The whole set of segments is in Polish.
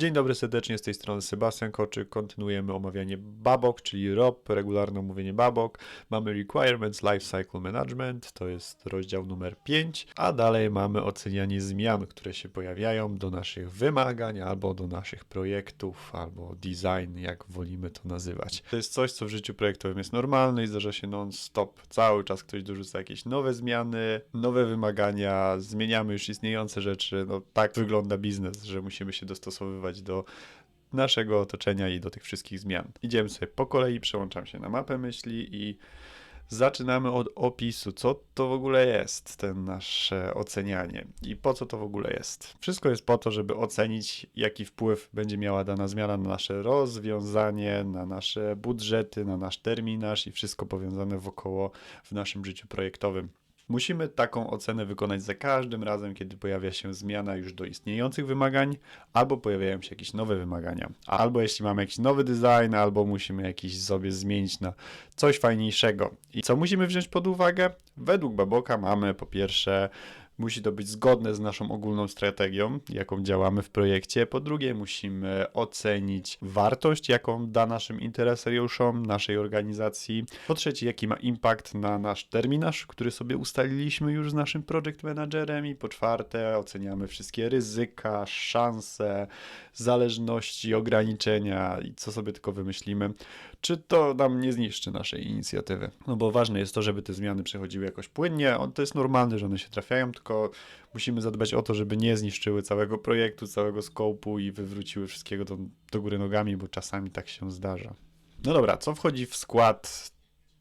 Dzień dobry serdecznie, z tej strony Sebastian Koczyk. Kontynuujemy omawianie Babok, czyli ROP, regularne omówienie Babok. Mamy Requirements Lifecycle Management, to jest rozdział numer 5, a dalej mamy ocenianie zmian, które się pojawiają do naszych wymagań, albo do naszych projektów, albo design, jak wolimy to nazywać. To jest coś, co w życiu projektowym jest normalne i zdarza się non-stop. Cały czas ktoś dorzuca jakieś nowe zmiany, nowe wymagania, zmieniamy już istniejące rzeczy. No tak wygląda biznes, że musimy się dostosowywać do naszego otoczenia i do tych wszystkich zmian. Idziemy sobie po kolei, przełączam się na mapę myśli i zaczynamy od opisu, co to w ogóle jest, ten nasze ocenianie i po co to w ogóle jest. Wszystko jest po to, żeby ocenić, jaki wpływ będzie miała dana zmiana na nasze rozwiązanie, na nasze budżety, na nasz terminarz i wszystko powiązane wokoło w naszym życiu projektowym. Musimy taką ocenę wykonać za każdym razem, kiedy pojawia się zmiana już do istniejących wymagań, albo pojawiają się jakieś nowe wymagania. Albo jeśli mamy jakiś nowy design, albo musimy jakiś sobie zmienić na coś fajniejszego. I co musimy wziąć pod uwagę? Według Baboka mamy po pierwsze musi to być zgodne z naszą ogólną strategią, jaką działamy w projekcie. Po drugie, musimy ocenić wartość, jaką da naszym interesariuszom, naszej organizacji. Po trzecie, jaki ma impact na nasz terminarz, który sobie ustaliliśmy już z naszym project managerem. I po czwarte, oceniamy wszystkie ryzyka, szanse, zależności, ograniczenia i co sobie tylko wymyślimy, czy to nam nie zniszczy naszej inicjatywy. No bo ważne jest to, żeby te zmiany przechodziły jakoś płynnie. To jest normalne, że one się trafiają, tylko musimy zadbać o to, żeby nie zniszczyły całego projektu, całego skopu i wywróciły wszystkiego do, do góry nogami, bo czasami tak się zdarza. No dobra, co wchodzi w skład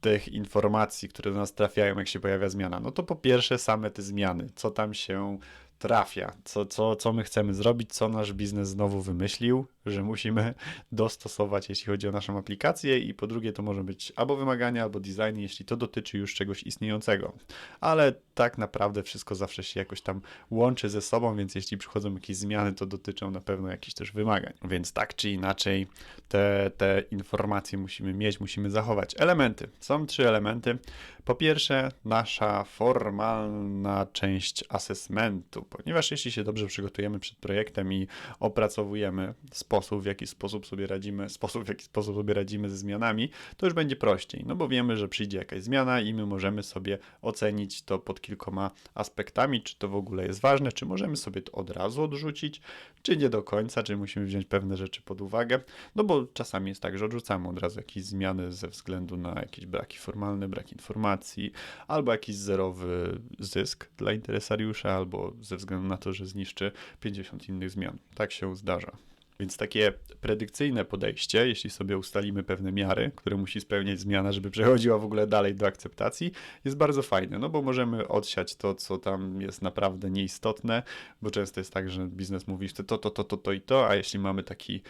tych informacji, które do nas trafiają, jak się pojawia zmiana? No to po pierwsze same te zmiany, co tam się trafia, co, co, co my chcemy zrobić, co nasz biznes znowu wymyślił, że musimy dostosować, jeśli chodzi o naszą aplikację, i po drugie, to może być albo wymagania, albo design, jeśli to dotyczy już czegoś istniejącego. Ale tak naprawdę wszystko zawsze się jakoś tam łączy ze sobą, więc jeśli przychodzą jakieś zmiany, to dotyczą na pewno jakichś też wymagań. Więc tak czy inaczej, te, te informacje musimy mieć, musimy zachować. Elementy. Są trzy elementy. Po pierwsze, nasza formalna część assessmentu, ponieważ jeśli się dobrze przygotujemy przed projektem i opracowujemy sposób, w jaki sposób sobie radzimy, sposób, w jaki sposób sobie radzimy ze zmianami, to już będzie prościej, no bo wiemy, że przyjdzie jakaś zmiana i my możemy sobie ocenić to pod kilkoma aspektami, czy to w ogóle jest ważne, czy możemy sobie to od razu odrzucić, czy nie do końca, czy musimy wziąć pewne rzeczy pod uwagę, no bo czasami jest tak, że odrzucamy od razu jakieś zmiany ze względu na jakieś braki formalne, brak informacji, albo jakiś zerowy zysk dla interesariusza, albo ze względu na to, że zniszczy 50 innych zmian. Tak się zdarza. Więc takie predykcyjne podejście, jeśli sobie ustalimy pewne miary, które musi spełniać zmiana, żeby przechodziła w ogóle dalej do akceptacji, jest bardzo fajne, no bo możemy odsiać to, co tam jest naprawdę nieistotne, bo często jest tak, że biznes mówi, że to, to, to, to, to i to, a jeśli mamy taki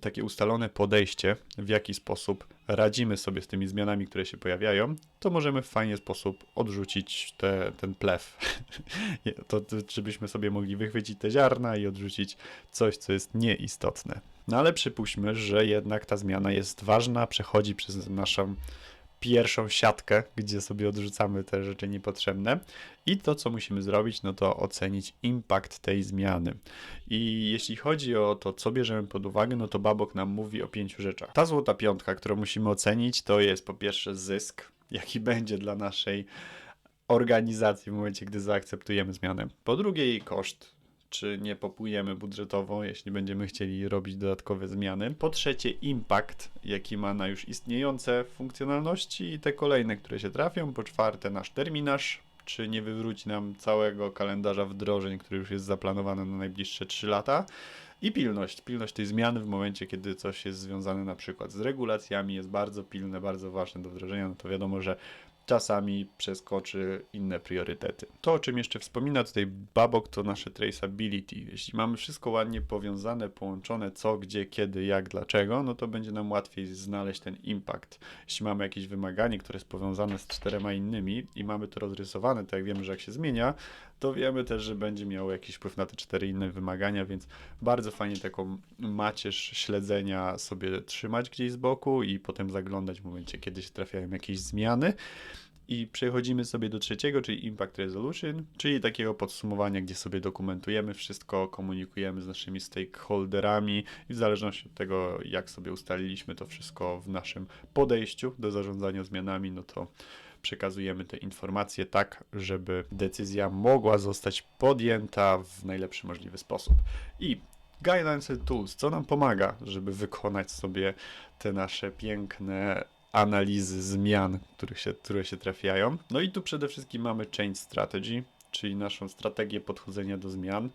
takie ustalone podejście, w jaki sposób radzimy sobie z tymi zmianami, które się pojawiają, to możemy w fajny sposób odrzucić te, ten plew. to, żebyśmy sobie mogli wychwycić te ziarna i odrzucić coś, co jest nieistotne. No ale przypuśćmy, że jednak ta zmiana jest ważna, przechodzi przez naszą pierwszą siatkę, gdzie sobie odrzucamy te rzeczy niepotrzebne. I to, co musimy zrobić, no to ocenić impact tej zmiany. I jeśli chodzi o to, co bierzemy pod uwagę, no to Babok nam mówi o pięciu rzeczach. Ta złota piątka, którą musimy ocenić, to jest po pierwsze zysk, jaki będzie dla naszej organizacji w momencie, gdy zaakceptujemy zmianę. Po drugie koszt, czy nie popłyniemy budżetowo, jeśli będziemy chcieli robić dodatkowe zmiany. Po trzecie, impact, jaki ma na już istniejące funkcjonalności i te kolejne, które się trafią. Po czwarte, nasz terminarz, czy nie wywróci nam całego kalendarza wdrożeń, który już jest zaplanowany na najbliższe 3 lata. I pilność, pilność tej zmiany w momencie, kiedy coś jest związane na przykład z regulacjami, jest bardzo pilne, bardzo ważne do wdrożenia, no to wiadomo, że czasami przeskoczy inne priorytety. To, o czym jeszcze wspomina tutaj Babok, to nasze traceability. Jeśli mamy wszystko ładnie powiązane, połączone, co, gdzie, kiedy, jak, dlaczego, no to będzie nam łatwiej znaleźć ten impact. Jeśli mamy jakieś wymaganie, które jest powiązane z czterema innymi i mamy to rozrysowane, tak jak wiemy, że jak się zmienia, to wiemy też, że będzie miało jakiś wpływ na te cztery inne wymagania, więc bardzo fajnie taką macierz śledzenia sobie trzymać gdzieś z boku i potem zaglądać w momencie, kiedy się trafiają jakieś zmiany. I przechodzimy sobie do trzeciego, czyli Impact Resolution, czyli takiego podsumowania, gdzie sobie dokumentujemy wszystko, komunikujemy z naszymi stakeholderami i w zależności od tego, jak sobie ustaliliśmy to wszystko w naszym podejściu do zarządzania zmianami, no to przekazujemy te informacje tak, żeby decyzja mogła zostać podjęta w najlepszy możliwy sposób. I Guidelines and Tools, co nam pomaga, żeby wykonać sobie te nasze piękne analizy zmian, których się, które się trafiają. No i tu przede wszystkim mamy Change Strategy, czyli naszą strategię podchodzenia do zmian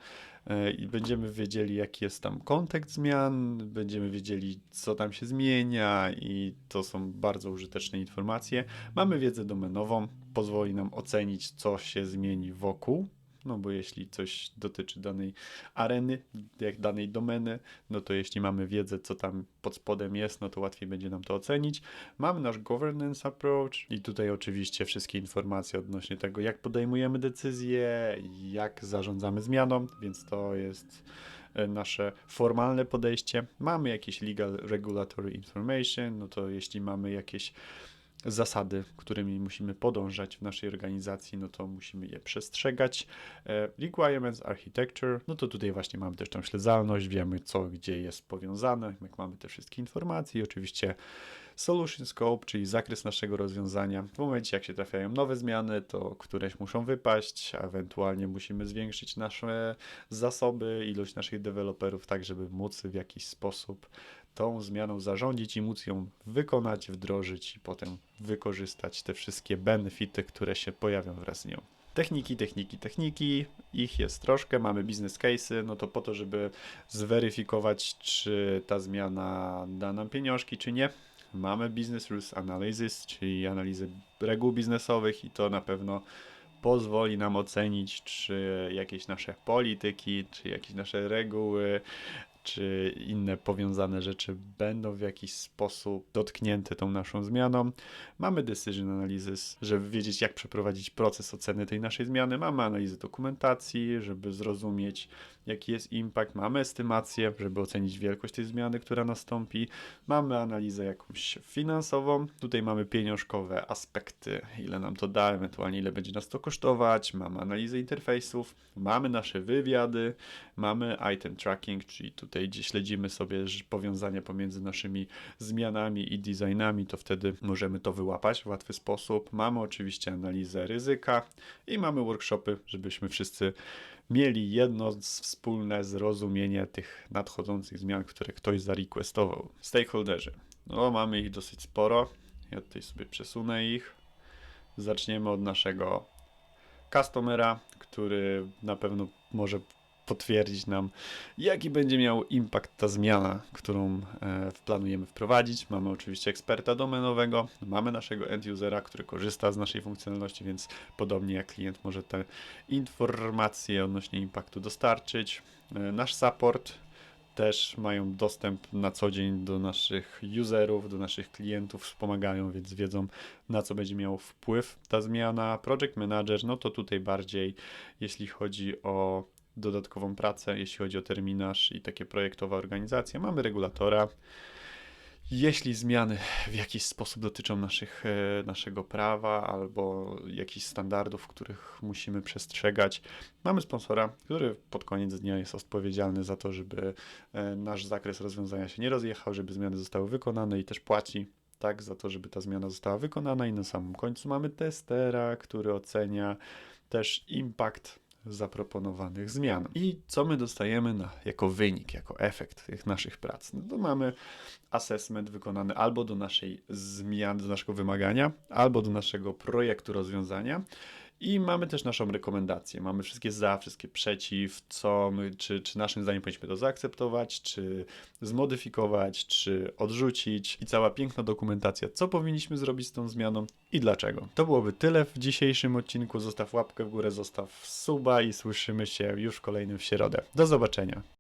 e, i będziemy wiedzieli, jaki jest tam kontekst zmian, będziemy wiedzieli, co tam się zmienia i to są bardzo użyteczne informacje. Mamy wiedzę domenową, pozwoli nam ocenić, co się zmieni wokół. No bo jeśli coś dotyczy danej areny, jak danej domeny, no to jeśli mamy wiedzę, co tam pod spodem jest, no to łatwiej będzie nam to ocenić. Mamy nasz governance approach i tutaj oczywiście wszystkie informacje odnośnie tego, jak podejmujemy decyzje, jak zarządzamy zmianą, więc to jest e, nasze formalne podejście. Mamy jakieś legal regulatory information, no to jeśli mamy jakieś zasady, którymi musimy podążać w naszej organizacji, no to musimy je przestrzegać. E, Requirements, architecture, no to tutaj właśnie mamy też tą śledzalność, wiemy co, gdzie jest powiązane, jak mamy te wszystkie informacje i oczywiście solution scope, czyli zakres naszego rozwiązania. W momencie jak się trafiają nowe zmiany, to któreś muszą wypaść, a ewentualnie musimy zwiększyć nasze zasoby, ilość naszych deweloperów, tak żeby móc w jakiś sposób tą zmianą zarządzić i móc ją wykonać, wdrożyć i potem wykorzystać te wszystkie benefity, które się pojawią wraz z nią. Techniki, techniki, techniki, ich jest troszkę, mamy business case'y, no to po to, żeby zweryfikować, czy ta zmiana da nam pieniążki, czy nie. Mamy business rules analysis, czyli analizę reguł biznesowych i to na pewno pozwoli nam ocenić, czy jakieś nasze polityki, czy jakieś nasze reguły, czy inne powiązane rzeczy będą w jakiś sposób dotknięte tą naszą zmianą. Mamy decision analysis, żeby wiedzieć, jak przeprowadzić proces oceny tej naszej zmiany. Mamy analizę dokumentacji, żeby zrozumieć, jaki jest impact. Mamy estymację, żeby ocenić wielkość tej zmiany, która nastąpi. Mamy analizę jakąś finansową. Tutaj mamy pieniążkowe aspekty, ile nam to da, ewentualnie ile będzie nas to kosztować. Mamy analizę interfejsów, mamy nasze wywiady, mamy item tracking, czyli tutaj gdzie śledzimy sobie powiązania pomiędzy naszymi zmianami i designami, to wtedy możemy to wyłapać w łatwy sposób. Mamy oczywiście analizę ryzyka i mamy workshopy, żebyśmy wszyscy mieli jedno wspólne zrozumienie tych nadchodzących zmian, które ktoś zarequestował. Stakeholderzy. No, mamy ich dosyć sporo. Ja tutaj sobie przesunę ich. Zaczniemy od naszego customera, który na pewno może potwierdzić nam, jaki będzie miał impact ta zmiana, którą e, planujemy wprowadzić. Mamy oczywiście eksperta domenowego, mamy naszego end-usera, który korzysta z naszej funkcjonalności, więc podobnie jak klient może te informacje odnośnie impaktu dostarczyć. E, nasz support też mają dostęp na co dzień do naszych userów, do naszych klientów, wspomagają, więc wiedzą na co będzie miał wpływ ta zmiana. Project Manager, no to tutaj bardziej jeśli chodzi o dodatkową pracę, jeśli chodzi o terminarz i takie projektowe organizacje. Mamy regulatora. Jeśli zmiany w jakiś sposób dotyczą naszych, e, naszego prawa albo jakichś standardów, których musimy przestrzegać, mamy sponsora, który pod koniec dnia jest odpowiedzialny za to, żeby e, nasz zakres rozwiązania się nie rozjechał, żeby zmiany zostały wykonane i też płaci tak za to, żeby ta zmiana została wykonana i na samym końcu mamy testera, który ocenia też impact zaproponowanych zmian. I co my dostajemy na, jako wynik, jako efekt tych naszych prac? No to mamy assessment wykonany albo do naszej zmiany, do naszego wymagania, albo do naszego projektu rozwiązania. I mamy też naszą rekomendację. Mamy wszystkie za, wszystkie przeciw, co my, czy, czy naszym zdaniem powinniśmy to zaakceptować, czy zmodyfikować, czy odrzucić. I cała piękna dokumentacja, co powinniśmy zrobić z tą zmianą i dlaczego. To byłoby tyle w dzisiejszym odcinku. Zostaw łapkę w górę, zostaw suba i słyszymy się już w kolejnym w środę. Do zobaczenia.